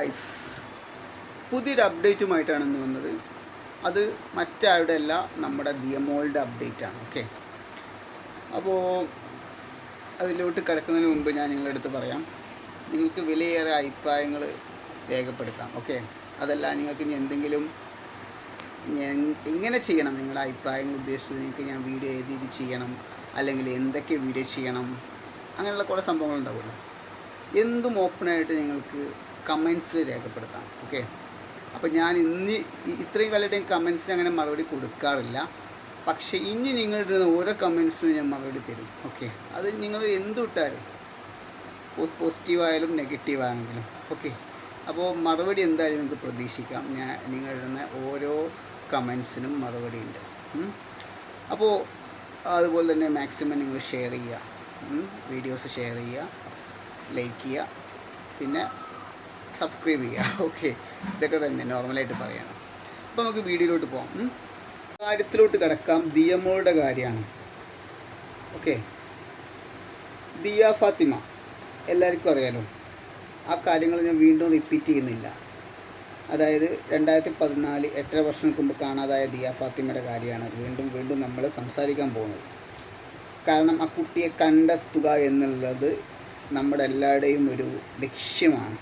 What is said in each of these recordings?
Guys പുതിയൊരു അപ്ഡേറ്റുമായിട്ടാണ് ഇന്ന് വന്നത്. അത് മറ്റാരുടെ അല്ല നമ്മുടെ ദിയമോളുടെ അപ്ഡേറ്റ് ആണ് ഓക്കെ അപ്പോൾ അതിലോട്ട് കിടക്കുന്നതിന് മുമ്പ് ഞാൻ നിങ്ങളുടെ അടുത്ത് പറയാം. നിങ്ങൾക്ക് വിലയേറെ അഭിപ്രായങ്ങൾ രേഖപ്പെടുത്താം ഓക്കെ അതല്ല നിങ്ങൾക്ക് ഇനി എന്തെങ്കിലും ഞാൻ എങ്ങനെ ചെയ്യണം നിങ്ങളുടെ അഭിപ്രായങ്ങൾ ഉദ്ദേശിച്ചത്? നിങ്ങൾക്ക് ഞാൻ വീഡിയോ ഏത് രീതി ചെയ്യണം? അല്ലെങ്കിൽ എന്തൊക്കെ വീഡിയോ ചെയ്യണം? അങ്ങനെയുള്ള കുറേ സംഭവങ്ങളുണ്ടാവുമല്ലോ. എന്തും ഓപ്പണായിട്ട് നിങ്ങൾക്ക് കമൻസ് രേഖപ്പെടുത്താം. ഓക്കെ അപ്പോൾ ഞാൻ ഇന്ന് ഇത്രയും കാലമായിട്ട് കമൻസിന് അങ്ങനെ മറുപടി കൊടുക്കാറില്ല. പക്ഷേ ഇനി നിങ്ങളുടെ ഓരോ കമൻസിനും ഞാൻ മറുപടി തരും. ഓക്കെ അത് നിങ്ങൾ എന്തിട്ടാലും പോസിറ്റീവായാലും നെഗറ്റീവ് ആണെങ്കിലും. ഓക്കെ അപ്പോൾ മറുപടി എന്തായാലും നിങ്ങൾക്ക് പ്രതീക്ഷിക്കാം. ഞാൻ നിങ്ങളിടുന്ന ഓരോ കമൻസിനും മറുപടി ഉണ്ട് അപ്പോൾ അതുപോലെ തന്നെ മാക്സിമം നിങ്ങൾ ഷെയർ ചെയ്യുക. വീഡിയോസ് ഷെയർ ചെയ്യുക. ലൈക്ക് ചെയ്യുക. പിന്നെ സബ്സ്ക്രൈബ് ചെയ്യുക ഓക്കെ ഇതൊക്കെ തന്നെ നോർമലായിട്ട് പറയണം. അപ്പോൾ നമുക്ക് വീഡിയോയിലോട്ട് പോകാം. കാര്യത്തിലോട്ട് കിടക്കാം. ദിയമോളുടെ കാര്യമാണ്. ഓക്കെ ദിയ ഫാത്തിമ. എല്ലാവർക്കും അറിയാലോ. ആ കാര്യങ്ങൾ ഞാൻ വീണ്ടും റിപ്പീറ്റ് ചെയ്യുന്നില്ല. അതായത് രണ്ടായിരത്തി പതിനാല് എട്ടര വർഷങ്ങൾക്ക് മുമ്പ് കാണാതായ ദിയ ഫാത്തിമയുടെ കാര്യമാണ് വീണ്ടും വീണ്ടും നമ്മൾ സംസാരിക്കാൻ പോകുന്നത്. കാരണം ആ കുട്ടിയെ കണ്ടെത്തുക എന്നുള്ളത് നമ്മുടെ എല്ലാവരുടെയും ഒരു ലക്ഷ്യമാണ്.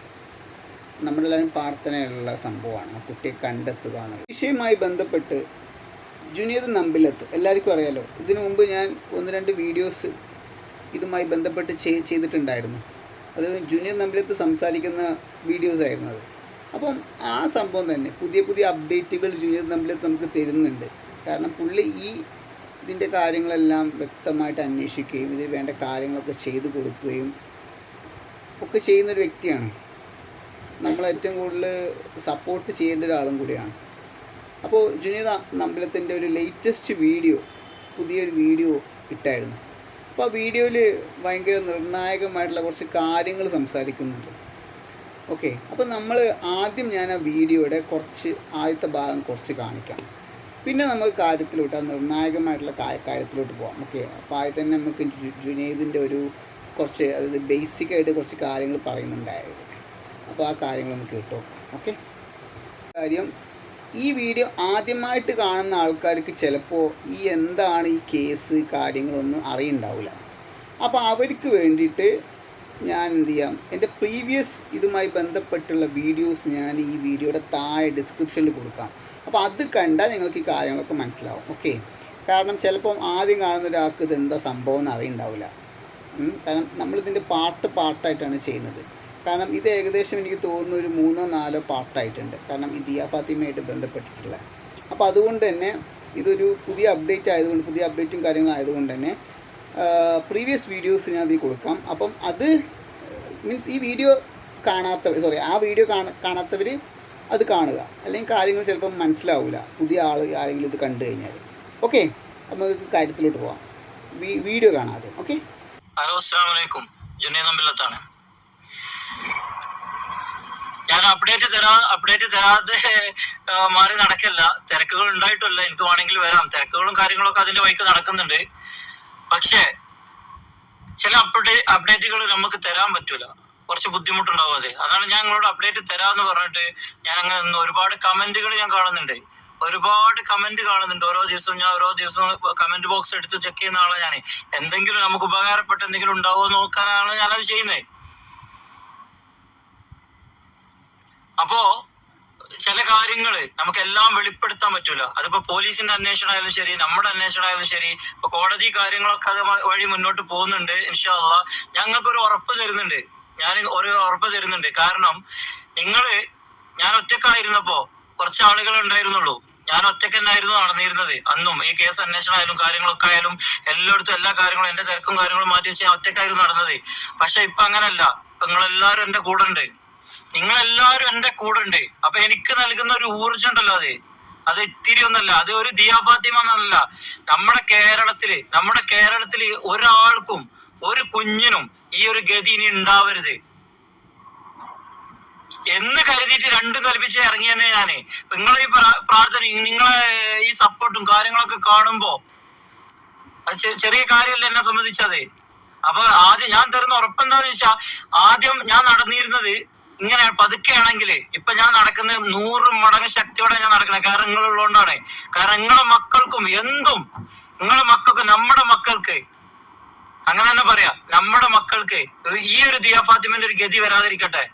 നമ്മുടെ എല്ലാവരും പ്രാർത്ഥനയുള്ള സംഭവമാണ്. ആ കുട്ടിയെ കണ്ടെത്തുക എന്നുള്ളത്. വിഷയവുമായി ബന്ധപ്പെട്ട് ജുനിയത് നമ്പിലത്ത്. എല്ലാവർക്കും അറിയാലോ ഇതിനു മുമ്പ് ഞാൻ ഒന്ന് രണ്ട് വീഡിയോസ് ഇതുമായി ബന്ധപ്പെട്ട് ചെയ് ചെയ്തിട്ടുണ്ടായിരുന്നു. അത് ജൂനിയർ നമ്പിലത്ത് സംസാരിക്കുന്ന വീഡിയോസ് ആയിരുന്നു അത്. അപ്പം ആ സംഭവം തന്നെ പുതിയ പുതിയ അപ്ഡേറ്റുകൾ ജൂനിയർ നമ്പിലത്ത് നമുക്ക് തരുന്നുണ്ട്. കാരണം പുള്ളി ഈ ഇതിന്റെ കാര്യങ്ങളെല്ലാം വ്യക്തമായിട്ട് അന്വേഷിക്കുകയും ഇതിൽ വേണ്ട കാര്യങ്ങളൊക്കെ ചെയ്തു കൊടുക്കുകയും ഒക്കെ ചെയ്യുന്നൊരു വ്യക്തിയാണ്. നമ്മൾ ഏറ്റവും കൂടുതൽ സപ്പോർട്ട് ചെയ്യേണ്ട ഒരാളും കൂടിയാണ്. അപ്പോൾ ജുനീർ നമ്പലത്തിന്റെ ഒരു ലേറ്റസ്റ്റ് വീഡിയോ പുതിയൊരു വീഡിയോ ഇട്ടായിരുന്നു. അപ്പോൾ ആ വീഡിയോയിൽ ഭയങ്കര നിർണായകമായിട്ടുള്ള കുറച്ച് കാര്യങ്ങൾ സംസാരിക്കുന്നുണ്ട്. ഓക്കെ അപ്പോൾ നമ്മൾ ആദ്യം ഞാൻ ആ വീഡിയോയുടെ കുറച്ച് ആദ്യത്തെ ഭാഗം കുറച്ച് കാണിക്കാം. പിന്നെ നമുക്ക് കാര്യത്തിലോട്ട് ആ നിർണായകമായിട്ടുള്ള കാര്യത്തിലോട്ട് പോകാം ഓക്കെ അപ്പോൾ ആദ്യം തന്നെ നമുക്ക് ജുനൈദിന്റെ ഒരു കുറച്ച് അതായത് ബേസിക്കായിട്ട് കുറച്ച് കാര്യങ്ങൾ പറയുന്നുണ്ടായിരുന്നു. അപ്പോൾ ആ കാര്യങ്ങൾ നമുക്ക് കിട്ടും. ഓക്കെ കാര്യം ഈ വീഡിയോ ആദ്യമായിട്ട് കാണുന്ന ആൾക്കാർക്ക് ചിലപ്പോൾ ഈ എന്താണ് ഈ കേസ് കാര്യങ്ങളൊന്നും അറിയുണ്ടാവില്ല അപ്പോൾ അവർക്ക് വേണ്ടിയിട്ട് ഞാൻ എന്ത് ചെയ്യാം എന്റെ പ്രീവിയസ് ഇതുമായി ബന്ധപ്പെട്ടുള്ള വീഡിയോസ് ഞാൻ ഈ വീഡിയോയുടെ താഴെ ഡിസ്ക്രിപ്ഷനിൽ കൊടുക്കാം. അപ്പോൾ അത് കണ്ടാൽ നിങ്ങൾക്ക് ഈ കാര്യങ്ങളൊക്കെ മനസ്സിലാവും. ഓക്കെ കാരണം ചിലപ്പം ആദ്യം കാണുന്ന ഒരാൾക്ക് ഇത് എന്താ സംഭവം എന്ന് അറിയുണ്ടാവില്ല. കാരണം നമ്മളിതിന്റെ പാർട്ട് പാർട്ടായിട്ടാണ് ചെയ്യുന്നത്. കാരണം ഇത് ഏകദേശം എനിക്ക് തോന്നുന്ന ഒരു മൂന്നോ നാലോ പാർട്ടായിട്ടുണ്ട് കാരണം ദിയ ഫാത്തിമയായിട്ട് ബന്ധപ്പെട്ടിട്ടുള്ള. അപ്പോൾ അതുകൊണ്ട് തന്നെ ഇതൊരു പുതിയ അപ്ഡേറ്റ് ആയതുകൊണ്ട് പുതിയ അപ്ഡേറ്റും കാര്യങ്ങളും ആയതുകൊണ്ട് തന്നെ പ്രീവിയസ് വീഡിയോസ് ഞാൻ അതിൽ കൊടുക്കാം. അപ്പം അത് മീൻസ് ഈ വീഡിയോ കാണാത്തവർ സോറി ആ വീഡിയോ കാണ കാണാത്തവർ അത് കാണുക. അല്ലെങ്കിൽ കാര്യങ്ങൾ ചിലപ്പം മനസ്സിലാവില്ല പുതിയ ആൾ ആരെങ്കിലും ഇത് കണ്ടു കഴിഞ്ഞാൽ ഓക്കെ നമുക്ക് കാര്യത്തിലോട്ട് പോവാം. വീഡിയോ കാണാതെ. ഓക്കെ ഹലോ അസ്സാം വലൈക്കും ജുനൈ നമ്പിലത്താണ് ഞാൻ അപ്ഡേറ്റ് തരാ അപ്ഡേറ്റ് തരാതെ മാറി നടക്കില്ല. തിരക്കുകൾ ഉണ്ടായിട്ടല്ല. എനിക്ക് വേണമെങ്കിൽ വരാം. തിരക്കുകളും കാര്യങ്ങളൊക്കെ അതിന്റെ വഴിക്ക് നടക്കുന്നുണ്ട്. പക്ഷേ ചില അപ്ഡേറ്റ് അപ്ഡേറ്റുകൾ നമുക്ക് തരാൻ പറ്റൂല. കുറച്ച് ബുദ്ധിമുട്ടുണ്ടാവും അത്. അതാണ് ഞാൻ നിങ്ങളോട് അപ്ഡേറ്റ് തരാന്ന് പറഞ്ഞിട്ട് ഞാൻ അങ്ങനെ ഒരുപാട് കമന്റുകൾ ഞാൻ കാണുന്നുണ്ട്. ഒരുപാട് കമന്റ് കാണുന്നുണ്ട്. ഓരോ ദിവസവും ഞാൻ ഓരോ ദിവസവും കമന്റ് ബോക്സ് എടുത്ത് ചെക്ക് ചെയ്യുന്ന ആളാണ് ഞാൻ എന്തെങ്കിലും നമുക്ക് ഉപകാരപ്പെട്ട എന്തെങ്കിലും ഉണ്ടാവുമോ നോക്കാനാണ് ഞാനത് ചെയ്യുന്നത്. അപ്പോ ചില കാര്യങ്ങൾ നമുക്കെല്ലാം വെളിപ്പെടുത്താൻ പറ്റൂല. അതിപ്പോ പോലീസിന്റെ അന്വേഷണം ആയാലും ശരി നമ്മുടെ അന്വേഷണം ആയാലും ശരി ഇപ്പൊ കോടതി കാര്യങ്ങളൊക്കെ അത് വഴി മുന്നോട്ട് പോകുന്നുണ്ട് ഇൻഷാല്ല ഞങ്ങൾക്കൊരു ഉറപ്പ് തരുന്നുണ്ട്. ഞാൻ ഒരു ഉറപ്പ് തരുന്നുണ്ട്. കാരണം നിങ്ങൾ ഞാൻ ഒറ്റക്കായിരുന്നപ്പോ കുറച്ച് ആളുകൾ ഉണ്ടായിരുന്നുള്ളൂ. ഞാൻ ഒറ്റയ്ക്ക് തന്നെയായിരുന്നു നടന്നിരുന്നത്. അന്നും ഈ കേസ് അന്വേഷണം ആയാലും കാര്യങ്ങളൊക്കെ ആയാലും എല്ലായിടത്തും എല്ലാ കാര്യങ്ങളും എന്റെ തിരക്കും കാര്യങ്ങളും മാറ്റി വെച്ച് ഞാൻ ഒറ്റക്കായിരുന്നു നടന്നത്. പക്ഷെ ഇപ്പൊ അങ്ങനല്ല നിങ്ങളെല്ലാരും എന്റെ കൂടെ ഉണ്ട് നിങ്ങളെല്ലാരും എന്റെ കൂടെ ഉണ്ട് അപ്പൊ എനിക്ക് നൽകുന്ന ഒരു ഊർജം ഉണ്ടല്ലോ അത്. അത് ഇത്തിരി ഒന്നല്ല അത് ഒരു ദിയാ ഫാത്തിമ എന്നല്ല. നമ്മുടെ കേരളത്തിൽ നമ്മുടെ കേരളത്തിൽ ഒരാൾക്കും ഒരു കുഞ്ഞിനും ഈ ഒരു ഗതി ഇനി ഉണ്ടാവരുത്. എന്ന് കരുതിയിട്ട് രണ്ടും കൽപ്പിച്ച് ഇറങ്ങി തന്നെ ഞാൻ നിങ്ങളെ ഈ പ്രാ- പ്രാർത്ഥന നിങ്ങളെ ഈ സപ്പോർട്ടും കാര്യങ്ങളൊക്കെ കാണുമ്പോ അത് ചെറിയ കാര്യമല്ല എന്നെ സംബന്ധിച്ചത്. അപ്പൊ ആദ്യം ഞാൻ തരുന്ന ഉറപ്പെന്താന്ന് വെച്ചാ ആദ്യം ഞാൻ നടന്നിരുന്നത് ഇങ്ങനെ പതുക്കെയാണെങ്കിൽ ഇപ്പൊ ഞാൻ നടക്കുന്ന നൂറ് മടങ്ങ് ശക്തിയോടെ ഞാൻ നടക്കുന്നത് കാരണം നിങ്ങളുള്ളതുകൊണ്ടാണ്. കാരണം നിങ്ങളെ മക്കൾക്കും എന്തും നിങ്ങളെ മക്കൾക്ക് നമ്മുടെ മക്കൾക്ക് അങ്ങനെ തന്നെ പറയാ. നമ്മുടെ മക്കൾക്ക് ഈ ഒരു ദിയാ ഫാത്തിമന്റെ ഒരു ഗതി വരാതിരിക്കട്ടെ.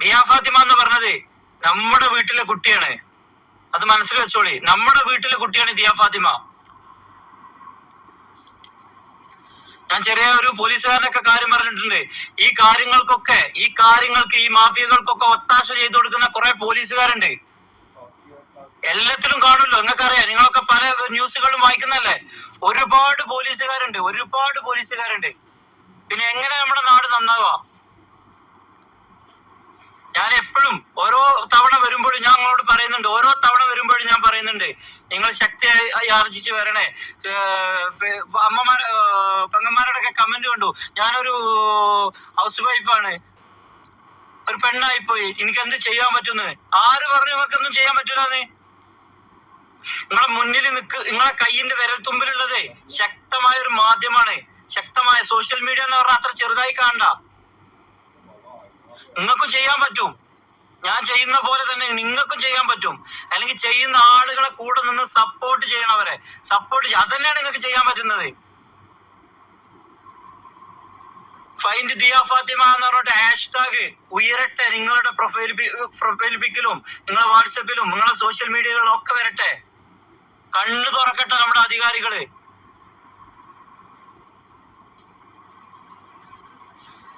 ദിയാഫാത്തിമ എന്ന് പറഞ്ഞത് നമ്മുടെ വീട്ടിലെ കുട്ടിയാണ്. അത് മനസ്സിൽ വെച്ചോളി. നമ്മുടെ വീട്ടിലെ കുട്ടിയാണ് ദിയാ ഫാത്തിമ. ഞാൻ ചെറിയ ഒരു പോലീസുകാരനൊക്കെ കാര്യം പറഞ്ഞിട്ടുണ്ട്. ഈ കാര്യങ്ങൾക്കൊക്കെ ഈ കാര്യങ്ങൾക്ക് ഈ മാഫിയകൾക്കൊക്കെ ഒത്താശ ചെയ്തു കൊടുക്കുന്ന കുറെ പോലീസുകാരുണ്ട്. എല്ലാത്തിലും കാണുമല്ലോ നിങ്ങൾക്കറിയാം. നിങ്ങളൊക്കെ പല ന്യൂസുകളും വായിക്കുന്നല്ലേ ഒരുപാട് പോലീസുകാരുണ്ട് ഒരുപാട് പോലീസുകാരുണ്ട്. പിന്നെ എങ്ങനെ നമ്മുടെ നാട് നന്നാവുക? ഞാൻ എപ്പോഴും ഓരോ തവണ വരുമ്പോഴും ഞാൻ നിങ്ങളോട് പറയുന്നുണ്ട്. ഓരോ തവണ വരുമ്പോഴും ഞാൻ പറയുന്നുണ്ട്. നിങ്ങൾ ശക്തി ആർജിച്ച് വരണേ. അമ്മമാർ പെങ്ങന്മാരുടെ ഒക്കെ കമന്റ് കണ്ടു. ഞാനൊരു ഹൗസ് വൈഫാണ് ഒരു പെണ്ണായിപ്പോയി. എനിക്ക് എന്ത് ചെയ്യാൻ പറ്റുന്നത് ആര് പറഞ്ഞു നിങ്ങൾക്കൊന്നും ചെയ്യാൻ പറ്റൂലെന്ന്? നിങ്ങളെ മുന്നിൽ നിൽക്ക് നിങ്ങളെ കയ്യിന്റെ വിരൽത്തുമ്പിലുള്ളത് ശക്തമായ ഒരു മാധ്യമമാണ്. ശക്തമായ സോഷ്യൽ മീഡിയ എന്ന് പറഞ്ഞാൽ അത്ര ചെറുതായി കാണണ്ട. നിങ്ങൾക്കും ചെയ്യാൻ പറ്റും. ഞാൻ ചെയ്യുന്ന പോലെ തന്നെ നിങ്ങൾക്കും ചെയ്യാൻ പറ്റും. അല്ലെങ്കിൽ ചെയ്യുന്ന ആളുകളെ കൂടെ നിന്ന് സപ്പോർട്ട് ചെയ്യണവരെ സപ്പോർട്ട് അതന്നെയാണ് നിങ്ങൾക്ക് ചെയ്യാൻ പറ്റുന്നത്. ഫൈൻഡ് ദിയ ഫാത്തിമ എന്ന് പറഞ്ഞിട്ട് ഹാഷ്ടാഗ് ഉയരട്ടെ നിങ്ങളുടെ പ്രൊഫൈൽ പ്രൊഫൈൽ പിക്കിലും നിങ്ങളുടെ വാട്സപ്പിലും നിങ്ങളുടെ സോഷ്യൽ മീഡിയകളിലും ഒക്കെ വരട്ടെ. കണ്ണു തുറക്കട്ടെ നമ്മുടെ അധികാരികൾ.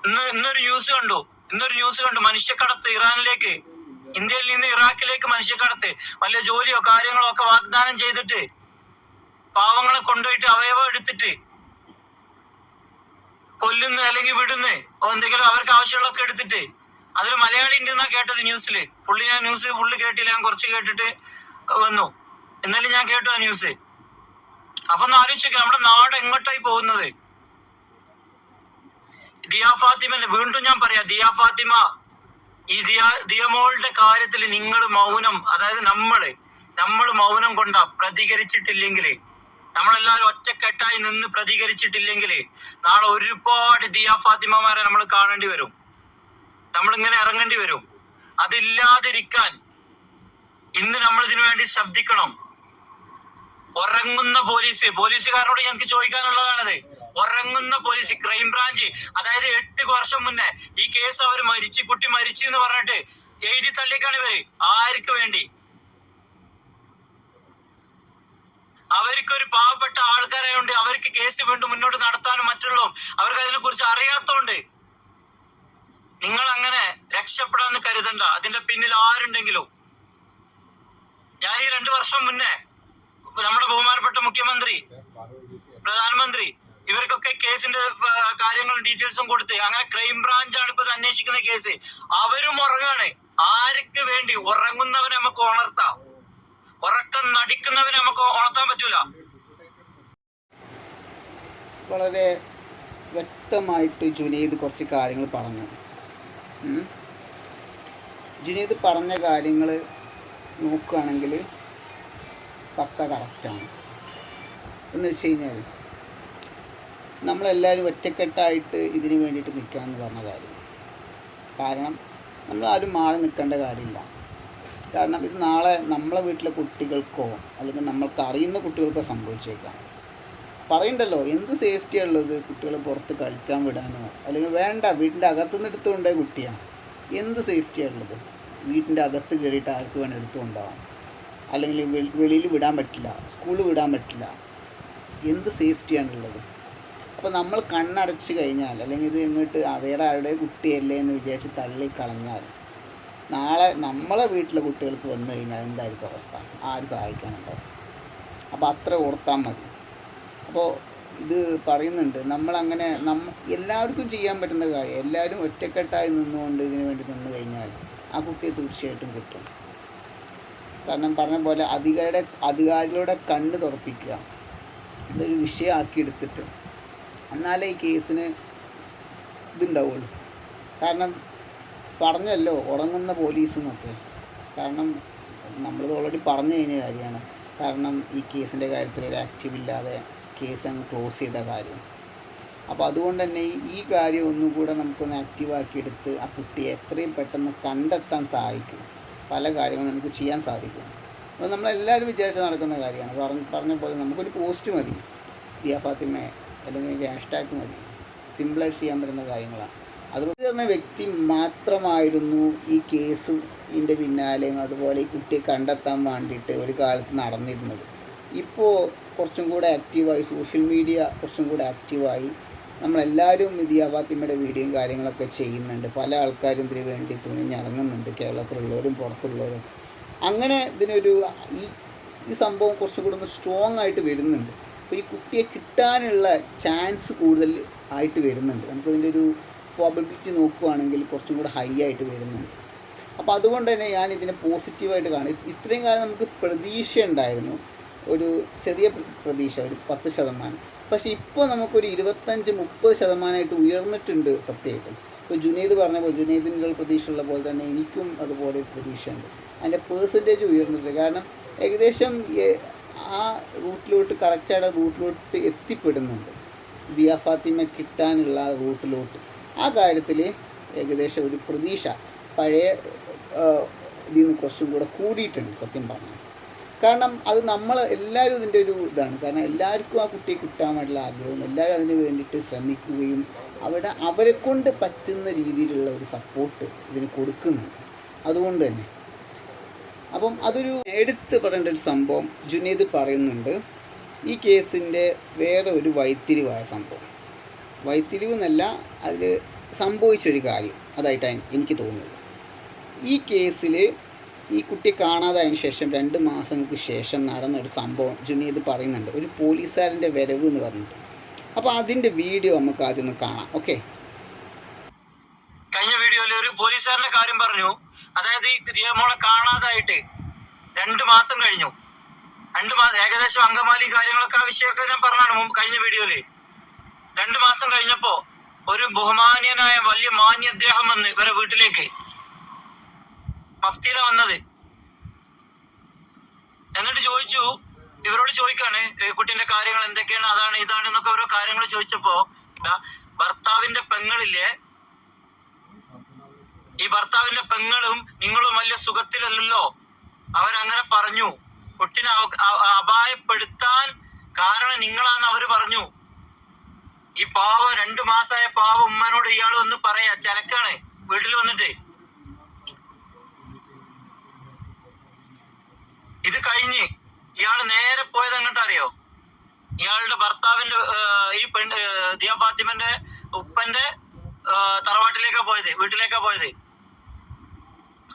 ഇന്ന് ഇന്നൊരു ന്യൂസ് കണ്ടു. ഇന്നൊരു ന്യൂസ് കണ്ടു. മനുഷ്യക്കടത്ത് ഇറാനിലേക്ക് ഇന്ത്യയിൽ നിന്ന് ഇറാഖിലേക്ക് മനുഷ്യക്കടത്ത് വലിയ ജോലിയോ കാര്യങ്ങളോ ഒക്കെ വാഗ്ദാനം ചെയ്തിട്ട് പാവങ്ങളെ കൊണ്ടുപോയിട്ട് അവയവം എടുത്തിട്ട് കൊല്ലുന്ന അല്ലെങ്കിൽ വിടുന്ന് എന്തെങ്കിലും അവർക്ക് ആവശ്യമുള്ളൊക്കെ എടുത്തിട്ട് അതിൽ മലയാളി ഉണ്ട് എന്നാ കേട്ടത് ന്യൂസിൽ പുള്ളി ഞാൻ ന്യൂസ് ഫുള്ള് കേട്ടില്ല. ഞാൻ കുറച്ച് കേട്ടിട്ട് വന്നു. എന്നാലും ഞാൻ കേട്ടു ആ ന്യൂസ്. അപ്പൊ ഒന്ന് ആലോചിച്ചോക്കെ നമ്മുടെ നാട് എങ്ങോട്ടായി പോകുന്നത്? ദിയാ ഫാത്തിമനെ വീണ്ടും ഞാൻ പറയാം ദിയാ ഫാത്തിമ ഈ ദിയാ ദിയമോളുടെ കാര്യത്തിൽ നിങ്ങൾ മൗനം അതായത് നമ്മൾ നമ്മൾ മൗനം കൊണ്ട പ്രതികരിച്ചിട്ടില്ലെങ്കിൽ നമ്മളെല്ലാവരും ഒറ്റക്കെട്ടായി നിന്ന് പ്രതികരിച്ചിട്ടില്ലെങ്കിൽ നാളെ ഒരുപാട് ദിയാ ഫാത്തിമമാരെ നമ്മൾ കാണേണ്ടി വരും. നമ്മളിങ്ങനെ ഇറങ്ങേണ്ടി വരും. അതില്ലാതിരിക്കാൻ ഇന്ന് നമ്മൾ ഇതിനു വേണ്ടി ശബ്ദിക്കണം ഉറങ്ങുന്ന പോലീസ് പോലീസുകാരോട് ഞങ്ങൾക്ക് ചോദിക്കാനുള്ളതാണത്. ഉറങ്ങുന്ന പോലീസ് ക്രൈംബ്രാഞ്ച് അതായത് എട്ട് വർഷം മുന്നേ ഈ കേസ് അവർ മരിച്ചു കുട്ടി മരിച്ചു എന്ന് പറഞ്ഞിട്ട് എഴുതി തള്ളിക്കാണ് ഇവർ. ആർക്ക് വേണ്ടി? അവർക്കൊരു പാവപ്പെട്ട ഉണ്ട് അവർക്ക് കേസ് വീണ്ടും മുന്നോട്ട് നടത്താനും മറ്റുള്ളതും അവർക്ക് അതിനെ കുറിച്ച് അറിയാത്തോണ്ട് നിങ്ങൾ അങ്ങനെ രക്ഷപ്പെടാന്ന് കരുതണ്ട. അതിന്റെ പിന്നിൽ ആരുണ്ടെങ്കിലും. ഞാൻ ഈ രണ്ടു വർഷം മുന്നേ നമ്മുടെ ബഹുമാനപ്പെട്ട മുഖ്യമന്ത്രി പ്രധാനമന്ത്രി ഇവർക്കൊക്കെ കേസിന്റെ കാര്യങ്ങളും ഡീറ്റെയിൽസും കൊടുത്ത് അങ്ങനെ ക്രൈം ബ്രാഞ്ചാണ് ഇപ്പൊ ഇത് അന്വേഷിക്കുന്ന കേസ്. അവരും ഉറങ്ങാണ്. ആർക്ക് വേണ്ടി? ഉറങ്ങുന്നവനെ നമുക്ക് ഉണർത്താം. ഉറക്കം നടിക്കുന്നവനെ നമുക്ക് ഉണർത്താൻ പറ്റൂല. വളരെ വ്യക്തമായിട്ട് ജുനീദ് കുറച്ച് കാര്യങ്ങൾ പറഞ്ഞു. ജുനീദ് പറഞ്ഞ കാര്യങ്ങൾ നോക്കുകയാണെങ്കിൽ പക്ക കറക്റ്റാണ് എന്ന് വെച്ച് കഴിഞ്ഞാൽ നമ്മളെല്ലാവരും ഒറ്റക്കെട്ടായിട്ട് ഇതിന് വേണ്ടിയിട്ട് നിൽക്കണം എന്ന് പറഞ്ഞ കാര്യം. കാരണം നമ്മൾ ആരും മാറി നിൽക്കേണ്ട കാര്യമില്ല. കാരണം ഇത് നാളെ നമ്മളെ വീട്ടിലെ കുട്ടികൾക്കോ അല്ലെങ്കിൽ നമ്മൾക്ക് അറിയുന്ന കുട്ടികൾക്കോ സംഭവിച്ചേക്കാം. പറയണ്ടല്ലോ എന്ത് സേഫ്റ്റി ഉള്ളത്? കുട്ടികൾ പുറത്ത് കളിക്കാൻ വിടാനോ? അല്ലെങ്കിൽ വേണ്ട വീടിന്റെ അകത്തുനിന്ന് എടുത്തുകൊണ്ടേ കുട്ടിയാണ് എന്ത് സേഫ്റ്റിയാണ് ഉള്ളത്? വീട്ടിന്റെ അകത്ത് കയറിയിട്ട് ആർക്ക് വേണം എടുത്തുകൊണ്ടാവാം. അല്ലെങ്കിൽ വെളിയിൽ വിടാൻ പറ്റില്ല സ്കൂളിൽ വിടാൻ പറ്റില്ല. എന്ത് സേഫ്റ്റിയാണുള്ളത് അപ്പോൾ നമ്മൾ കണ്ണടച്ച് കഴിഞ്ഞാൽ അല്ലെങ്കിൽ ഇത് ഇങ്ങോട്ട് അവയുടെ ആരുടെ കുട്ടിയല്ലേ എന്ന് വിചാരിച്ച് തള്ളി കളഞ്ഞാൽ നാളെ നമ്മളെ വീട്ടിലെ കുട്ടികൾക്ക് വന്നു കഴിഞ്ഞാൽ എന്തായിരിക്കും അവസ്ഥ? ആര് സഹായിക്കാനുണ്ടോ? അപ്പോൾ അത്ര ഓർത്താൽ മതി. അപ്പോൾ ഇത് പറയുന്നുണ്ട് നമ്മളങ്ങനെ നമ്മ എല്ലാവർക്കും ചെയ്യാൻ പറ്റുന്ന കാര്യം എല്ലാവരും ഒറ്റക്കെട്ടായി നിന്നുകൊണ്ട് ഇതിനു വേണ്ടി നിന്ന് കഴിഞ്ഞാൽ ആ കുട്ടിയെ തീർച്ചയായിട്ടും കിട്ടും. കാരണം പറഞ്ഞ പോലെ അധികാരിയുടെ അധികാരികളുടെ കണ്ണ് തുറപ്പിക്കുക ഇതൊരു വിഷയമാക്കി എടുത്തിട്ട് എന്നാലേ ഈ കേസിന് ഇതുണ്ടാവുള്ളൂ. കാരണം പറഞ്ഞല്ലോ ഉറങ്ങുന്ന പോലീസെന്നൊക്കെ കാരണം നമ്മളിത് ഓൾറെഡി പറഞ്ഞു കഴിഞ്ഞ കാര്യമാണ്. കാരണം ഈ കേസിന്റെ കാര്യത്തിൽ ഒരു ആക്റ്റീവ് ഇല്ലാതെ കേസ് അങ്ങ് ക്ലോസ് ചെയ്ത കാര്യം. അപ്പോൾ അതുകൊണ്ട് തന്നെ ഈ- കാര്യം ഒന്നുകൂടെ നമുക്കൊന്ന് ആക്റ്റീവാക്കി എടുത്ത് ആ കുട്ടിയെ എത്രയും പെട്ടെന്ന് കണ്ടെത്താൻ സഹായിക്കും. പല കാര്യങ്ങളും നമുക്ക് ചെയ്യാൻ സാധിക്കും. അപ്പോൾ നമ്മളെല്ലാവരും വിചാരിച്ച് നടക്കുന്ന കാര്യമാണ്. പറഞ്ഞ പോലെ നമുക്കൊരു പോസ്റ്റ് മതി. ദിയ ഫാത്തിമ അല്ലെങ്കിൽ ഹാഷ് ടാഗ് മതി. സിമ്പിളായിട്ട് ചെയ്യാൻ പറ്റുന്ന കാര്യങ്ങളാണ്. അതുപോലെ തന്നെ വ്യക്തി മാത്രമായിരുന്നു ഈ കേസ് ഇതിന്റെ പിന്നാലെയും അതുപോലെ ഈ കുട്ടിയെ കണ്ടെത്താൻ വേണ്ടിയിട്ട് ഒരു കാലത്ത് നടന്നിരുന്നത്. ഇപ്പോൾ കുറച്ചും കൂടെ ആക്റ്റീവായി സോഷ്യൽ മീഡിയ കുറച്ചും കൂടെ ആക്റ്റീവായി നമ്മളെല്ലാവരും ദിയ അബാത്തിമ്മയുടെ വീഡിയോയും കാര്യങ്ങളൊക്കെ ചെയ്യുന്നുണ്ട്. പല ആൾക്കാരും ഇതിന് വേണ്ടി തുണിഞ്ഞിറങ്ങുന്നുണ്ട് കേരളത്തിലുള്ളവരും പുറത്തുള്ളവരും അങ്ങനെ ഇതിനൊരു ഈ ഈ സംഭവം കുറച്ചും കൂടെ ഒന്ന് സ്ട്രോങ് ആയിട്ട് വരുന്നുണ്ട്. അപ്പോൾ ഈ കുട്ടിയെ കിട്ടാനുള്ള ചാൻസ് കൂടുതൽ ആയിട്ട് വരുന്നുണ്ട്. നമുക്കതിന്റെ ഒരു പ്രോബിലിറ്റി നോക്കുകയാണെങ്കിൽ കുറച്ചും കൂടെ ഹൈ ആയിട്ട് വരുന്നുണ്ട്. അപ്പോൾ അതുകൊണ്ട് തന്നെ ഞാൻ ഇതിനെ പോസിറ്റീവായിട്ട് കാണും. ഇത് ഇത്രയും കാലം നമുക്ക് പ്രതീക്ഷ ഉണ്ടായിരുന്നു. ഒരു ചെറിയ പ്രതീക്ഷ ഒരു പത്ത് ശതമാനം. പക്ഷേ ഇപ്പോൾ നമുക്കൊരു ഇരുപത്തഞ്ച് മുപ്പത് ശതമാനമായിട്ട് ഉയർന്നിട്ടുണ്ട് സത്യമായിട്ടും. ഇപ്പോൾ ജുനൈദ് പറഞ്ഞ പോലെ പ്രതീക്ഷ ഉള്ള പോലെ തന്നെ എനിക്കും അതുപോലെ പ്രതീക്ഷയുണ്ട്. അതിന്റെ പേഴ്സന്റേജ് ഉയർന്നിട്ടുണ്ട്. കാരണം ഏകദേശം ആ റൂട്ടിലോട്ട് കറക്റ്റായിട്ട് റൂട്ടിലോട്ട് എത്തിപ്പെടുന്നുണ്ട്. ദിയ ഫാത്തിമ കിട്ടാനുള്ള റൂട്ടിലോട്ട്. ആ കാര്യത്തിൽ ഏകദേശം ഒരു പ്രതീക്ഷ. പഴയ ഇതിൽ നിന്ന് കുറച്ചും കൂടെ കൂടിയിട്ടുണ്ട് സത്യം പറഞ്ഞാൽ. കാരണം അത് നമ്മൾ എല്ലാവരും ഇതിന്റെ ഒരു ഇതാണ്. കാരണം എല്ലാവർക്കും ആ കുട്ടിയെ കിട്ടാൻ വേണ്ടിയുള്ള ആഗ്രഹവും എല്ലാവരും അതിന് വേണ്ടിയിട്ട് ശ്രമിക്കുകയും അവിടെ അവരെ കൊണ്ട് പറ്റുന്ന രീതിയിലുള്ള ഒരു സപ്പോർട്ട് ഇതിന് കൊടുക്കുന്നുണ്ട്. അതുകൊണ്ട് തന്നെ അപ്പം അതൊരു എടുത്ത് പറയേണ്ട ഒരു സംഭവം ജുനീദ് പറയുന്നുണ്ട്. ഈ കേസിന്റെ വേറെ ഒരു വൈത്തിരിവായ സംഭവം. വൈത്തിരിവ് എന്നല്ല അതിൽ സംഭവിച്ചൊരു കാര്യം അതായിട്ടാണ് എനിക്ക് തോന്നുന്നത്. ഈ കേസിൽ ഈ കുട്ടി കാണാതായതിന് ശേഷം രണ്ട് മാസങ്ങൾക്ക് ശേഷം നടന്ന ഒരു സംഭവം ജുനീദ് പറയുന്നുണ്ട്. ഒരു പോലീസുകാരന്റെ വരവ് എന്ന് പറഞ്ഞിട്ട്. അപ്പോൾ അതിന്റെ വീഡിയോ നമുക്ക് ആദ്യം ഒന്ന് കാണാം. ഓക്കെ? കഴിഞ്ഞ വീഡിയോയിൽ ഒരു പോലീസുകാരന്റെ കാര്യം പറഞ്ഞു. അതായത് ഈ ദിയമോളെ കാണാതായിട്ട് രണ്ട് മാസം കഴിഞ്ഞു. രണ്ട് മാസം ഏകദേശം അങ്കമാലി കാര്യങ്ങളൊക്കെ ആ വിഷയമൊക്കെ ഞാൻ പറഞ്ഞാണ് മുമ്പ് കഴിഞ്ഞ വീഡിയോയിൽ. രണ്ട് മാസം കഴിഞ്ഞപ്പോ ഒരു ബഹുമാന്യനായ വലിയ മാന്യ അദ്ദേഹം വന്ന് ഇവരെ വീട്ടിലേക്ക് മഫ്തിയില വന്നത്. എന്നിട്ട് ചോദിച്ചു ഇവരോട് ചോദിക്കാണ് കുട്ടിന്റെ കാര്യങ്ങൾ എന്തൊക്കെയാണ്? അതാണ് ഇതാണ് എന്നൊക്കെ ഓരോ കാര്യങ്ങൾ ചോദിച്ചപ്പോ ഭർത്താവിന്റെ പെങ്ങളില്ലേ ഈ ഭർത്താവിന്റെ പെങ്ങളും നിങ്ങളും വലിയ സുഖത്തിലല്ലല്ലോ? അവരങ്ങനെ പറഞ്ഞു. കുട്ടിനെ അപായപ്പെടുത്താൻ കാരണം നിങ്ങളാന്ന് അവർ പറഞ്ഞു. ഈ പാവം രണ്ടു മാസമായ പാവം ഉമ്മനോട് ഇയാൾ ഒന്ന് പറയാ ചെലക്കാണ് വീട്ടിൽ വന്നിട്ട്. ഇത് കഴിഞ്ഞ് ഇയാൾ നേരെ പോയത് എങ്ങോട്ടറിയോ ഇയാളുടെ ഭർത്താവിന്റെ ഈ പെണ് ദിയ ഫാത്തിമന്റെ ഉപ്പന്റെ തറവാട്ടിലേക്കാ പോയത് വീട്ടിലേക്കാ പോയത്.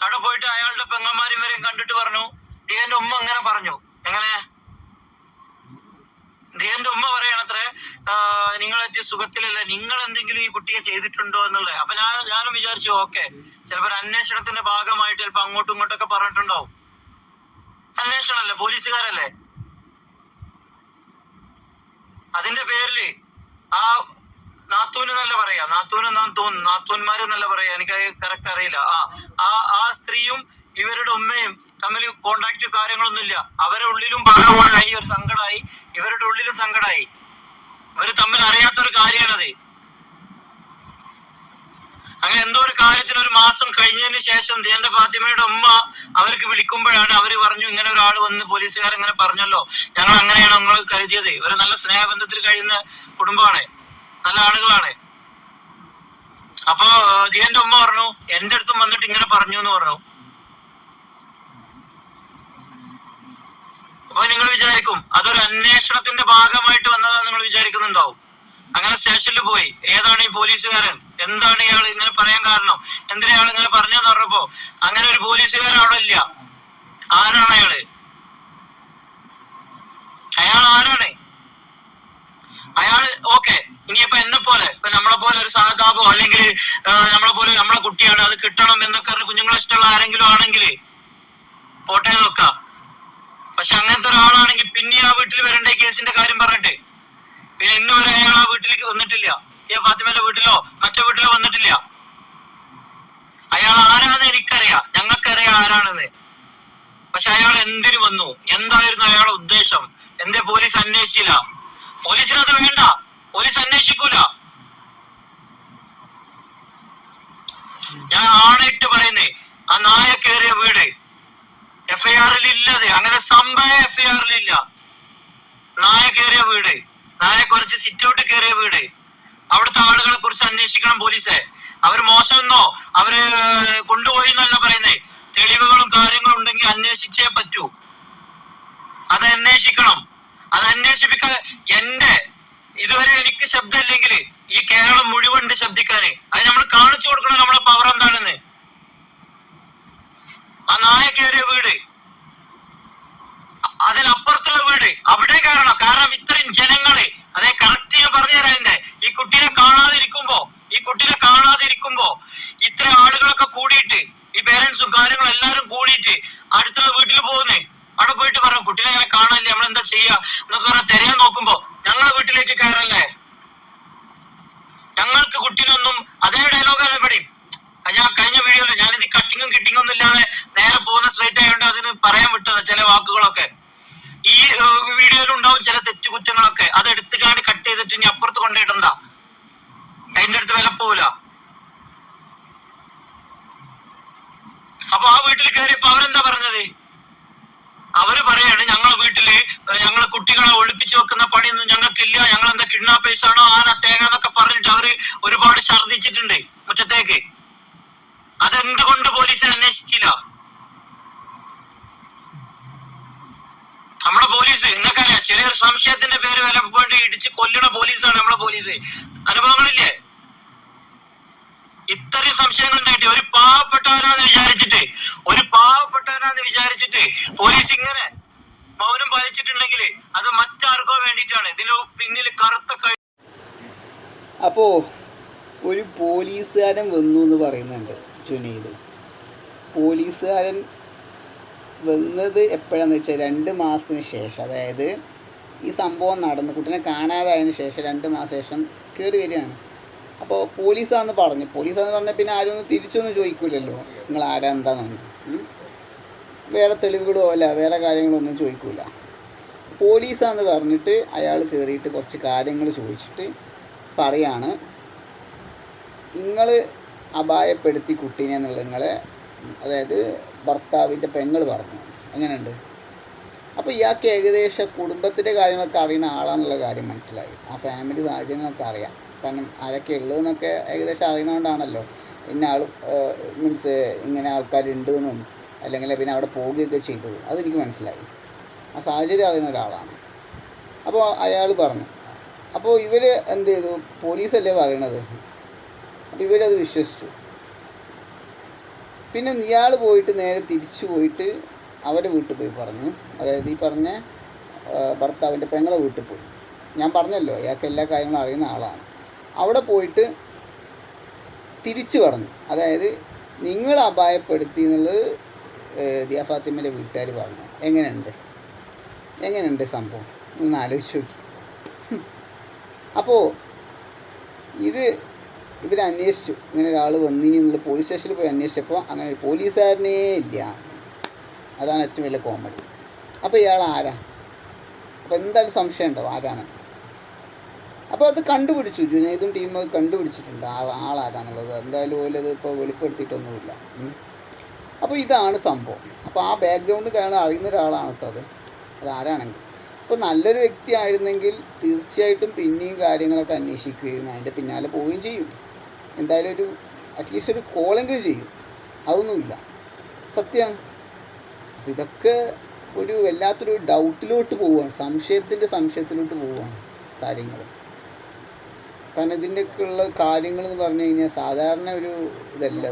അവിടെ പോയിട്ട് അയാളുടെ പെങ്ങന്മാരും വരെയും കണ്ടിട്ട് പറഞ്ഞു ദിയന്റെ ഉമ്മ അങ്ങനെ പറഞ്ഞു. എങ്ങനെ? ദിയന്റെ ഉമ്മ പറയണത്രേ നിങ്ങളെത്തി സുഖത്തിലല്ല? നിങ്ങൾ എന്തെങ്കിലും ഈ കുട്ടിയെ ചെയ്തിട്ടുണ്ടോ എന്നുള്ളത്? അപ്പൊ ഞാൻ ഞാനും വിചാരിച്ചു ഓക്കെ. ചിലപ്പോ അന്വേഷണത്തിന്റെ ഭാഗമായിട്ട് ചിലപ്പോ അങ്ങോട്ടും ഇങ്ങോട്ടൊക്കെ പറഞ്ഞിട്ടുണ്ടാവും. അന്വേഷണല്ലേ പോലീസുകാരല്ലേ? അതിന്റെ പേരിൽ ആ നാത്തൂന് എന്നല്ല പറയാ. നാത്തൂന് തോന്നുന്നു? നാത്തൂന്മാര് എന്നല്ല പറയാ. എനിക്ക് കറക്റ്റ് അറിയില്ല. ആ ആ ആ സ്ത്രീയും ഇവരുടെ ഉമ്മയും തമ്മിൽ കോണ്ടാക്ട് കാര്യങ്ങളൊന്നുമില്ല. അവരുടെ ഉള്ളിലും ഭാഗമായി ഒരു സങ്കടമായി. ഇവരുടെ ഉള്ളിലും സങ്കടമായി. ഇവർ തമ്മിൽ അറിയാത്തൊരു കാര്യമാണത്. അങ്ങനെ എന്തോ ഒരു കാര്യത്തിന് ഒരു മാസം കഴിഞ്ഞതിന് ശേഷം ദേന്റെ ഫാത്തിമയുടെ ഉമ്മ അവർക്ക് വിളിക്കുമ്പോഴാണ് അവർ പറഞ്ഞു ഇങ്ങനെ ഒരാൾ വന്ന് പോലീസുകാർ ഇങ്ങനെ പറഞ്ഞല്ലോ. ഞങ്ങൾ അങ്ങനെയാണ് നമ്മൾ കരുതിയത്. ഒരു നല്ല സ്നേഹബന്ധത്തിൽ കഴിയുന്ന കുടുംബമാണ്. നല്ല ആളുകളാണ്. അപ്പൊ ജിയന്റെ ഉമ്മ പറഞ്ഞു എന്റെ അടുത്തും വന്നിട്ട് ഇങ്ങനെ പറഞ്ഞു എന്ന് പറഞ്ഞു. അപ്പൊ നിങ്ങൾ വിചാരിക്കും അതൊരു അന്വേഷണത്തിന്റെ ഭാഗമായിട്ട് വന്നതാ നിങ്ങൾ വിചാരിക്കുന്നുണ്ടാവും. അങ്ങനെ സ്റ്റേഷനിൽ പോയി ഏതാണ് ഈ പോലീസുകാരൻ? എന്താണ് ഇയാൾ ഇങ്ങനെ പറയാൻ കാരണം? എന്തിനാ ഇയാൾ ഇങ്ങനെ പറഞ്ഞെന്ന് പറഞ്ഞപ്പോ അങ്ങനെ ഒരു പോലീസുകാരൻ അവിടെ ഇല്ല. ആരാണ് അയാൾ? അയാൾ ആരാണ്? അയാൾ ഓക്കെ ഇനിയിപ്പോ എന്നെ പോലെ ഇപ്പൊ നമ്മളെ പോലെ ഒരു സഹതാപോ അല്ലെങ്കിൽ നമ്മളെ പോലെ നമ്മളെ കുട്ടിയാണ് അത് കിട്ടണം എന്നൊക്കെ കുഞ്ഞുങ്ങളെ ഇഷ്ടമുള്ള ആരെങ്കിലും ആണെങ്കിൽ പോട്ടെ നോക്കാം പക്ഷെ അങ്ങനത്തെ ഒരാളാണെങ്കിൽ പിന്നെ ആ വീട്ടിൽ വരേണ്ട കേസിന്റെ കാര്യം പറഞ്ഞിട്ട്? പിന്നെ ഇന്ന് വരെ അയാൾ ആ വീട്ടിലേക്ക് വന്നിട്ടില്ല. ഈ ഫാത്തിമയുടെ വീട്ടിലോ മറ്റേ വീട്ടിലോ വന്നിട്ടില്ല. അയാൾ ആരാന്ന് എനിക്കറിയാം. ഞങ്ങൾക്കറിയാം ആരാണെന്ന്. പക്ഷെ അയാൾ എന്തിനു വന്നു? എന്തായിരുന്നു അയാളുടെ ഉദ്ദേശം? എന്തേ പോലീസ് അന്വേഷിച്ചില്ല? പോലീസിനത് വേണ്ട. പോലീസ് അന്വേഷിക്കൂല. ഞാൻ ആണയിട്ട് പറയുന്നേ ആ നായ കയറിയ വീട്. എഫ്ഐആറിൽ ഇല്ലത്. അങ്ങനെ സംഭവം എഫ്ഐആറിൽ ഇല്ല. നായ കയറിയ വീട്. നായ കുറച്ച് സിറ്റൗട്ട് കേറിയ കയറിയ വീട്. അവിടുത്തെ ആളുകളെ കുറിച്ച് അന്വേഷിക്കണം പോലീസെ. അവർ മോശമെന്നോ അവർ കൊണ്ടുപോയി എന്നല്ല പറയുന്നേ. തെളിവുകളും കാര്യങ്ങളും ഉണ്ടെങ്കിൽ അന്വേഷിച്ചേ പറ്റൂ. അത് അന്വേഷിക്കണം. അത് അന്വേഷിപ്പിക്കാൻ എന്റെ ഇതുവരെ എനിക്ക് ശബ്ദമില്ലെങ്കിൽ ഈ കേരളം മുഴുവൻ ഉണ്ട് ശബ്ദിക്കാന്. അത് നമ്മൾ കാണിച്ചു കൊടുക്കണം നമ്മളെ പവർ എന്താണെന്ന്. ആ നായ കയറിയ വീട് അ- അതിനപ്പുറത്തുള്ള വീട് അവിടെ കാരണം കാരണം ഇത്രയും ജനങ്ങൾ അതെ കറക്റ്റ് ഞാൻ പറഞ്ഞുതരാം എന്റെ ഈ കുട്ടീനെ കാണാതിരിക്കുമ്പോ ഈ കുട്ടീനെ കാണാതിരിക്കുമ്പോ ഇത്ര ആളുകളൊക്കെ കൂടിയിട്ട് ഈ പേരൻസും കാര്യങ്ങളും എല്ലാരും കൂടിയിട്ട് അടുത്തുള്ള വീട്ടിൽ പോകുന്നേ അവിടെ പോയിട്ട് പറഞ്ഞു കുട്ടീനെ അങ്ങനെ കാണാനില്ല നമ്മൾ എന്താ ചെയ്യാ എന്നൊക്കെ പറഞ്ഞ തിരയാൻ നോക്കുമ്പോ ഞങ്ങളെ വീട്ടിലേക്ക് കയറല്ലേ ഞങ്ങൾക്ക് കുട്ടീനൊന്നും അതേ ഡയലോഗാണ് ഇവിടെ അത് ഞാൻ കഴിഞ്ഞ വീഡിയോയിൽ ഞാനിത് കട്ടിങ്ങും കിട്ടിങ്ങും ഒന്നും ഇല്ലാതെ നേരെ പോകുന്ന സ്ട്രൈറ്റ് ആയതുകൊണ്ട് അതിന് പറയാൻ വിട്ടത് ചില വാക്കുകളൊക്കെ ഈ വീഡിയോയിൽ ഉണ്ടാവും ചില തെറ്റുകുറ്റങ്ങളൊക്കെ അത് എടുത്തുകാണ്ട് കട്ട് ചെയ്തിട്ട് ഇനി അപ്പുറത്ത് കൊണ്ടിടണ്ട അതിന്റെ അടുത്ത് വില പോവില്ല അപ്പൊ ആ വീട്ടിൽ കയറിയപ്പോ അവരെന്താ പറഞ്ഞത് അവർ പറയാണ് ഞങ്ങളെ വീട്ടിൽ ഞങ്ങളെ കുട്ടികളെ ഒളിപ്പിച്ചു വെക്കുന്ന പണിയൊന്നും ഞങ്ങൾക്കില്ല. ഞങ്ങൾ എന്താ കിഡ്നാപ്പേഴ്സ് ആണോ ആന തേങ്ങ എന്നൊക്കെ പറഞ്ഞിട്ട് അവർ ഒരുപാട് ഛർദിച്ചിട്ടുണ്ട് മുറ്റത്തേക്ക്. അതെന്തുകൊണ്ട് പോലീസ് അന്വേഷിച്ചില്ല? നമ്മളെ പോലീസ് നിങ്ങൾക്കറിയാം ചെറിയൊരു സംശയത്തിന്റെ പേര് വില വേണ്ടി ഇടിച്ച് കൊല്ലണ പോലീസാണ് നമ്മളെ പോലീസ്. അനുഭവങ്ങളില്ലേ? ഇത്രയും സംശയങ്ങൾ ഉണ്ടായിട്ട് ഒരു പാവപ്പെട്ടവനാന്ന് വിചാരിച്ചിട്ട് ഒരു പാവപ്പെട്ടവനാന്ന് വിചാരിച്ചിട്ട് പോലീസ് ഇങ്ങനെ മൗനം പാലിച്ചിട്ടുണ്ടെങ്കിൽ അത് മറ്റാർക്കോ വേണ്ടിയിട്ടാണ്. ഇതിന് പിന്നിൽ കറുത്ത കൈ അപ്പോ ഒരു പോലീസുകാരൻ വന്നു എന്ന് പറയുന്നുണ്ട് ജുനീദ്. പോലീസുകാരൻ വന്നത് എപ്പോഴാന്ന് വെച്ചാൽ രണ്ട് മാസത്തിന് ശേഷം. അതായത് ഈ സംഭവം നടന്ന്. കുട്ടീനെ കാണാതായതിന് ശേഷം രണ്ട് മാസം ശേഷം കയറി വരികയാണ്. അപ്പോൾ പോലീസാന്ന് പറഞ്ഞു. പോലീസാന്ന് പറഞ്ഞാൽ പിന്നെ ആരും ഒന്നും തിരിച്ചൊന്നും ചോദിക്കില്ലല്ലോ നിങ്ങൾ ആരാ എന്താണെന്ന് ഉം. വേറെ തെളിവുകളോ അല്ല വേറെ കാര്യങ്ങളോ ഒന്നും ചോദിക്കൂല. പോലീസാന്ന് പറഞ്ഞിട്ട് അയാൾ കയറിയിട്ട് കുറച്ച് കാര്യങ്ങൾ ചോദിച്ചിട്ട് പറയാണ് നിങ്ങൾ അപായപ്പെടുത്തി കുട്ടീനെ എന്നുള്ളത് നിങ്ങളെ അതായത് ഭർത്താവിന്റെ പെങ്ങൾ പറഞ്ഞു. അങ്ങനെയുണ്ട് അപ്പോൾ ഇയാൾക്ക് ഏകദേശം കുടുംബത്തിന്റെ കാര്യങ്ങളൊക്കെ അറിയുന്ന ആളാന്നുള്ള കാര്യം മനസ്സിലായി. ആ ഫാമിലി സാഹചര്യങ്ങളൊക്കെ അറിയാം. കാരണം ആരൊക്കെ ഉള്ളതെന്നൊക്കെ ഏകദേശം അറിയണോണ്ടാണല്ലോ. ഇന്ന ആൾ മീൻസ് ഇങ്ങനെ ആൾക്കാരുണ്ട് എന്നും അല്ലെങ്കിൽ പിന്നെ അവിടെ പോവുകയൊക്കെ ചെയ്തത്. അതെനിക്ക് മനസ്സിലായി. ആ സാഹചര്യം അറിയുന്ന ഒരാളാണ്. അപ്പോൾ അയാൾ പറഞ്ഞു. അപ്പോൾ ഇവർ എന്ത് ചെയ്തു? പോലീസല്ലേ പറയണത്? അപ്പോൾ ഇവരത് വിശ്വസിച്ചു. പിന്നെ ഇയാൾ പോയിട്ട് നേരെ തിരിച്ചു പോയിട്ട് അവരെ വീട്ടിൽ പോയി പറഞ്ഞു. അതായത് ഈ പറഞ്ഞ ഭർത്താവിന്റെ പെങ്ങളെ വീട്ടിൽ പോയി. ഞാൻ പറഞ്ഞല്ലോ ഇയാൾക്ക് എല്ലാ കാര്യങ്ങളും അറിയുന്ന ആളാണ്. അവിടെ പോയിട്ട് തിരിച്ചു പറഞ്ഞു. അതായത് നിങ്ങൾ അപായപ്പെടുത്തി എന്നുള്ളത് ദിയ ഫാത്തിമയുടെ വീട്ടുകാർ പറഞ്ഞു. എങ്ങനെയുണ്ട്? എങ്ങനെയുണ്ട് സംഭവം? ഒന്ന് ആലോചിച്ച് നോക്കി. അപ്പോൾ ഇത് ഇവർ അന്വേഷിച്ചു. ഇങ്ങനെ ഒരാൾ വന്നിനി എന്നുള്ള പോലീസ് സ്റ്റേഷനിൽ പോയി അന്വേഷിച്ചപ്പോൾ അങ്ങനെ ഒരു പോലീസുകാരനേ ഇല്ല. അതാണ് ഏറ്റവും വലിയ കോമഡി അപ്പോൾ ഇയാൾ ആരാ? അപ്പോൾ എന്തായാലും സംശയം ഉണ്ടാവും ആരാണ്? അപ്പോൾ അത് കണ്ടുപിടിച്ചു. ജുനൈദും ടീമും കണ്ടുപിടിച്ചിട്ടുണ്ട്. ആ ആളാരാന്നുള്ളത്. എന്തായാലും ഓലത് ഇപ്പോൾ വെളിപ്പെടുത്തിയിട്ടൊന്നുമില്ല. അപ്പോൾ ഇതാണ് സംഭവം. അപ്പോൾ ആ ബാക്ക്ഗ്രൗണ്ട് കാരണം അറിയുന്ന ഒരാളാണ് കേട്ടോ അത്. അതാരാണെങ്കിൽ അപ്പോൾ നല്ലൊരു വ്യക്തി ആയിരുന്നെങ്കിൽ തീർച്ചയായിട്ടും പിന്നെയും കാര്യങ്ങളൊക്കെ അന്വേഷിക്കുകയും അതിന്റെ പിന്നാലെ പോവുകയും ചെയ്യും. എന്തായാലും ഒരു അറ്റ്ലീസ്റ്റ് ഒരു കോളെങ്കിലും ചെയ്യും. അതൊന്നുമില്ല. സത്യമാണ് ഇതൊക്കെ ഒരു വല്ലാത്തൊരു ഡൗട്ടിലോട്ട് പോവുകയാണ്. സംശയത്തിന്റെ സംശയത്തിലോട്ട് പോവുകയാണ് കാര്യങ്ങൾ കാരണം ഇതിന്റെയൊക്കെയുള്ള കാര്യങ്ങൾ എന്ന് പറഞ്ഞു കഴിഞ്ഞാൽ സാധാരണ ഒരു ഇതല്ല.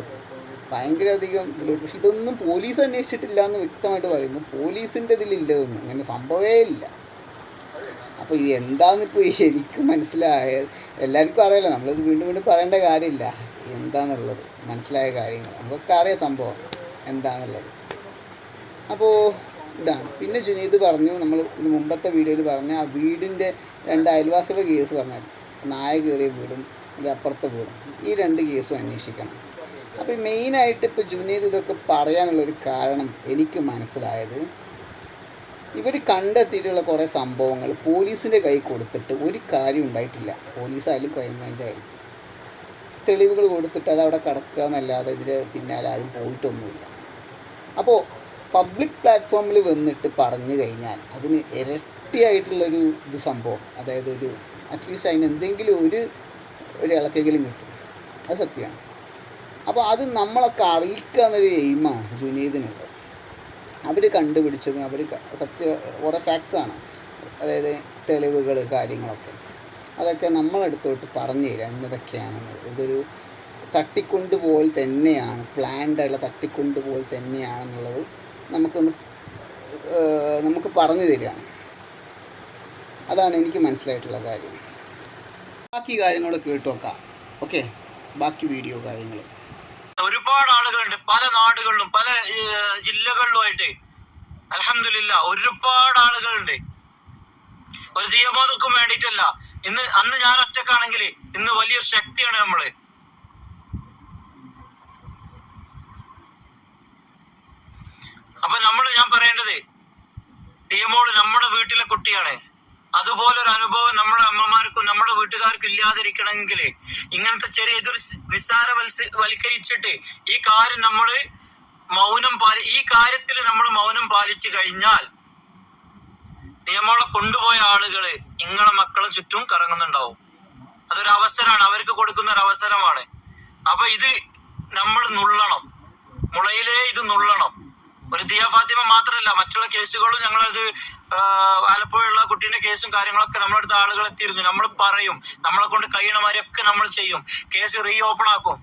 ഭയങ്കര അധികം പക്ഷെ ഇതൊന്നും പോലീസ് അന്വേഷിച്ചിട്ടില്ല എന്ന് വ്യക്തമായിട്ട് പറയുന്നു. പോലീസിന്റെ ഇതിലില്ല ഇതൊന്നും അങ്ങനെ സംഭവമേ ഇല്ല. അപ്പോൾ ഇത് എന്താണെന്നിപ്പോൾ എനിക്ക് മനസ്സിലായത് എല്ലാവർക്കും അറിയില്ല നമ്മളിത് വീണ്ടും വീണ്ടും പറയേണ്ട കാര്യമില്ല. എന്താണെന്നുള്ളത് മനസ്സിലായ കാര്യങ്ങൾ. നമുക്കൊക്കെ അറിയാം സംഭവം എന്താണെന്നുള്ളത് അപ്പോൾ ഇതാണ്. പിന്നെ ജുനീദ് പറഞ്ഞു നമ്മൾ ഇതിന് മുമ്പത്തെ വീഡിയോയിൽ പറഞ്ഞ ആ വീടിന്റെ രണ്ട് അയൽവാസികളുടെ കേസ് പറഞ്ഞു നായ വീടും അതിന്റെ അപ്പുറത്തെ വീടും. ഈ രണ്ട് കേസും അന്വേഷിക്കണം. അപ്പോൾ മെയിനായിട്ട് ഇപ്പോൾ ജുനീദ് ഇതൊക്കെ പറയാനുള്ള ഒരു കാരണം എനിക്ക് മനസ്സിലായത് ഇവർ കണ്ടെത്തിയിട്ടുള്ള കുറേ സംഭവങ്ങൾ പോലീസിന്റെ കൈ കൊടുത്തിട്ട് ഒരു കാര്യം ഉണ്ടായിട്ടില്ല. പോലീസായാലും ക്രൈംബ്രാഞ്ചായാലും തെളിവുകൾ കൊടുത്തിട്ട് അത് അവിടെ കിടക്കുക എന്നല്ലാതെ ഇതിൽ പിന്നാലെ ആരും പോയിട്ടൊന്നുമില്ല. അപ്പോൾ പബ്ലിക് പ്ലാറ്റ്ഫോമിൽ വന്നിട്ട് പറഞ്ഞു കഴിഞ്ഞാൽ അതിന് ഇരട്ടിയായിട്ടുള്ളൊരു ഇത് സംഭവം. അതായത് ഒരു അറ്റ്ലീസ്റ്റ് അതിന് എന്തെങ്കിലും ഒരു ഒരു ഇളക്കെങ്കിലും കിട്ടും. അത് സത്യമാണ്. അപ്പോൾ അത് നമ്മളൊക്കെ അറിയിക്കുക എന്നൊരു എയിമാണ് ജുനീദിനുള്ളത്. അവർ കണ്ടുപിടിച്ചതും അവർ സത്യ കുറേ ആണ്. അതായത് തെളിവുകൾ കാര്യങ്ങളൊക്കെ. അതൊക്കെ നമ്മളെടുത്തോട്ട് പറഞ്ഞു തരാം ഇന്നതൊക്കെയാണെന്നുള്ളത്. ഇതൊരു തട്ടിക്കൊണ്ട് പോൽ തന്നെയാണ് പ്ലാൻഡായിട്ടുള്ള തട്ടിക്കൊണ്ട് പോൽ തന്നെയാണെന്നുള്ളത് നമുക്കൊന്ന് നമുക്ക് പറഞ്ഞു തരികയാണ്. അതാണ് എനിക്ക് മനസ്സിലായിട്ടുള്ള കാര്യം. ബാക്കി കാര്യങ്ങളൊക്കെ കേട്ട് നോക്കാം. ഓക്കെ? ബാക്കി വീഡിയോ കാര്യങ്ങൾ ഒരുപാട് ആളുകളുണ്ട്. പല നാടുകളിലും പല ജില്ലകളിലുമായിട്ട്. അലഹമില്ല ഒരുപാട് ആളുകളുണ്ട്. ഒരു ദീപബോധക്കും വേണ്ടിയിട്ടല്ല. ഇന്ന് അന്ന് ഞാൻ ഒറ്റക്കാണെങ്കിൽ ഇന്ന് വലിയൊരു ശക്തിയാണ് നമ്മൾ. അപ്പൊ നമ്മൾ ഞാൻ പറയേണ്ടത് ടീമോട് നമ്മുടെ വീട്ടിലെ കുട്ടിയാണ്. അതുപോലെ ഒരു അനുഭവം നമ്മുടെ അമ്മമാർക്കും നമ്മുടെ വീട്ടുകാർക്കും ഇല്ലാതിരിക്കണമെങ്കിൽ ഇങ്ങനത്തെ ചെറിയ ഇതൊരു നിസ്സാര വൽക്കരിച്ചിട്ട് ഈ കാര്യം നമ്മൾ മൗനം പാലി ഈ കാര്യത്തിൽ നമ്മൾ മൗനം പാലിച്ചു കഴിഞ്ഞാൽ നിയമങ്ങളെ കൊണ്ടുപോയ ആളുകൾ നിങ്ങളെ മക്കളും ചുറ്റും കറങ്ങുന്നുണ്ടാവും. അതൊരു അവസരമാണ്. അവർക്ക് കൊടുക്കുന്ന ഒരു അവസരമാണ്. അപ്പൊ ഇത് നമ്മൾ നുള്ളണം. മുളയിലേ ഇത് നുള്ളണം. ഒരു ദിയ ഫാത്തിമ മാത്രമല്ല മറ്റുള്ള കേസുകളും ഞങ്ങളത് ആലപ്പുഴയുള്ള കുട്ടീന്റെ കേസും കാര്യങ്ങളൊക്കെ നമ്മളടുത്ത ആളുകൾ എത്തിയിരുന്നു. നമ്മൾ പറയും നമ്മളെ കൊണ്ട് കഴിയണമാരൊക്കെ നമ്മൾ ചെയ്യും. കേസ് റീ ഓപ്പൺ ആക്കും.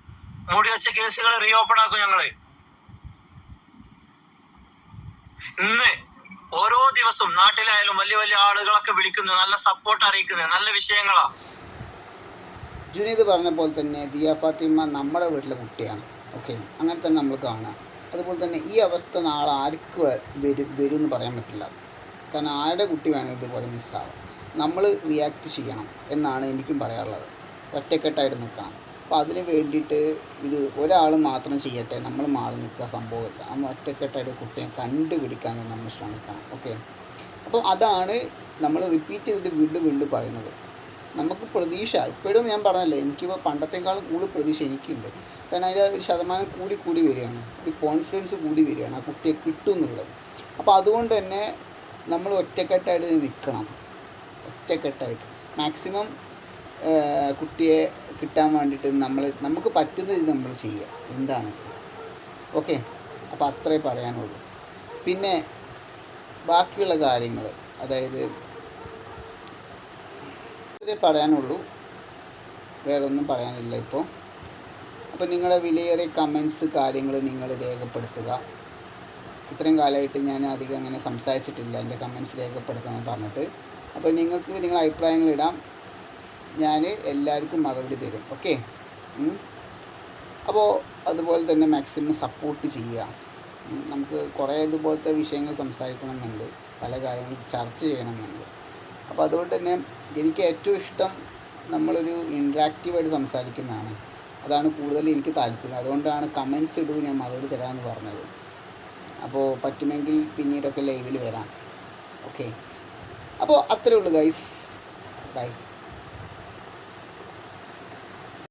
മൂടി വെച്ച കേസുകൾ റീ ഓപ്പൺ ആക്കും ഞങ്ങൾ. ഇന്ന് ഓരോ ദിവസവും നാട്ടിലായാലും വലിയ വലിയ ആളുകളൊക്കെ വിളിക്കുന്നു നല്ല സപ്പോർട്ട് അറിയിക്കുന്നു നല്ല വിഷയങ്ങളാ. ജുനീദ് പറഞ്ഞ പോലെ തന്നെ ദിയ ഫാത്തിമ നമ്മുടെ വീട്ടിലെ കുട്ടിയാണ്. ഓക്കെ അങ്ങനെ തന്നെ നമ്മൾ കാണുക. അതുപോലെ തന്നെ ഈ അവസ്ഥ നാളെ ആർക്ക് വരും വരും എന്ന് പറയാൻ പറ്റില്ല. കാരണം ആരുടെ കുട്ടി വേണമെങ്കിൽ ഇതുപോലെ മിസ്സാവാം നമ്മൾ റിയാക്ട് ചെയ്യണം എന്നാണ് എനിക്കും പറയാനുള്ളത്. ഒറ്റക്കെട്ടായിട്ട് നിൽക്കണം. അപ്പോൾ അതിന് വേണ്ടിയിട്ട് ഇത് ഒരാൾ മാത്രം ചെയ്യട്ടെ നമ്മൾ മാറി നിൽക്കുക സംഭവമില്ല. നമ്മൾ ഒറ്റക്കെട്ടായിട്ട് കുട്ടിയെ കണ്ടുപിടിക്കാൻ നമ്മൾ ശ്രമിക്കണം. ഓക്കെ? അപ്പോൾ അതാണ് നമ്മൾ റിപ്പീറ്റ് ചെയ്തിട്ട് വീണ്ടും വീണ്ടും പറയുന്നത്. നമുക്ക് പ്രതീക്ഷ ഇപ്പോഴും ഞാൻ പറഞ്ഞല്ലേ എനിക്കിപ്പോൾ പണ്ടത്തേക്കാളും കൂടുതൽ പ്രതീക്ഷ എനിക്കുണ്ട്. കാരണം അതിന്റെ ഒരു ശതമാനം കൂടി കൂടി വരികയാണ്. ഒരു കോൺഫിഡൻസ് കൂടി വരികയാണ് ആ കുട്ടിയെ കിട്ടും എന്നുള്ളത് അപ്പോൾ അതുകൊണ്ട് തന്നെ നമ്മൾ ഒറ്റക്കെട്ടായിട്ട് നിൽക്കണം. ഒറ്റക്കെട്ടായിട്ട്. മാക്സിമം കുട്ടിയെ കിട്ടാൻ വേണ്ടിയിട്ട് നമ്മൾ നമുക്ക് പറ്റുന്ന ഇത് നമ്മൾ ചെയ്യുക. എന്താണെങ്കിലും ഓക്കെ? അപ്പോൾ അത്രേ പറയാനുള്ളൂ. പിന്നെ ബാക്കിയുള്ള കാര്യങ്ങൾ അതായത് ഇത്രേ പറയാനുള്ളൂ. വേറൊന്നും പറയാനില്ല ഇപ്പോൾ അപ്പോൾ നിങ്ങളുടെ വിലയേറിയ കമൻസ് കാര്യങ്ങൾ നിങ്ങൾ രേഖപ്പെടുത്തുക. ഇത്രയും കാലമായിട്ട് ഞാൻ അധികം അങ്ങനെ സംസാരിച്ചിട്ടില്ല. എന്റെ കമൻസ് രേഖപ്പെടുത്തണം പറഞ്ഞിട്ട്. അപ്പോൾ നിങ്ങൾക്ക് നിങ്ങളുടെ അഭിപ്രായങ്ങൾ ഇടാം. ഞാൻ എല്ലാവർക്കും മറുപടി തരും. ഓക്കെ അപ്പോൾ അതുപോലെ തന്നെ മാക്സിമം സപ്പോർട്ട് ചെയ്യുക. നമുക്ക് കുറേ ഇതുപോലത്തെ വിഷയങ്ങൾ സംസാരിക്കണമെന്നുണ്ട്. പല കാര്യങ്ങളും ചർച്ച ചെയ്യണമെന്നുണ്ട്. അപ്പോൾ അതുകൊണ്ട് തന്നെ എനിക്ക് ഏറ്റവും ഇഷ്ടം നമ്മളൊരു ഇൻട്രാക്റ്റീവായിട്ട് സംസാരിക്കുന്നതാണ്. അതാണ് കൂടുതൽ എനിക്ക് താല്പര്യം. അതുകൊണ്ടാണ് കമൻസ് ഇടൂ ഞാൻ മറുപടി തരാമെന്ന് പറഞ്ഞത്. അപ്പോൾ പറ്റുമെങ്കിൽ പിന്നീടൊക്കെ ലൈവിൽ വരാം. ഓക്കെ അപ്പോൾ അത്രേ ഉള്ളൂ ഗൈസ് ബൈ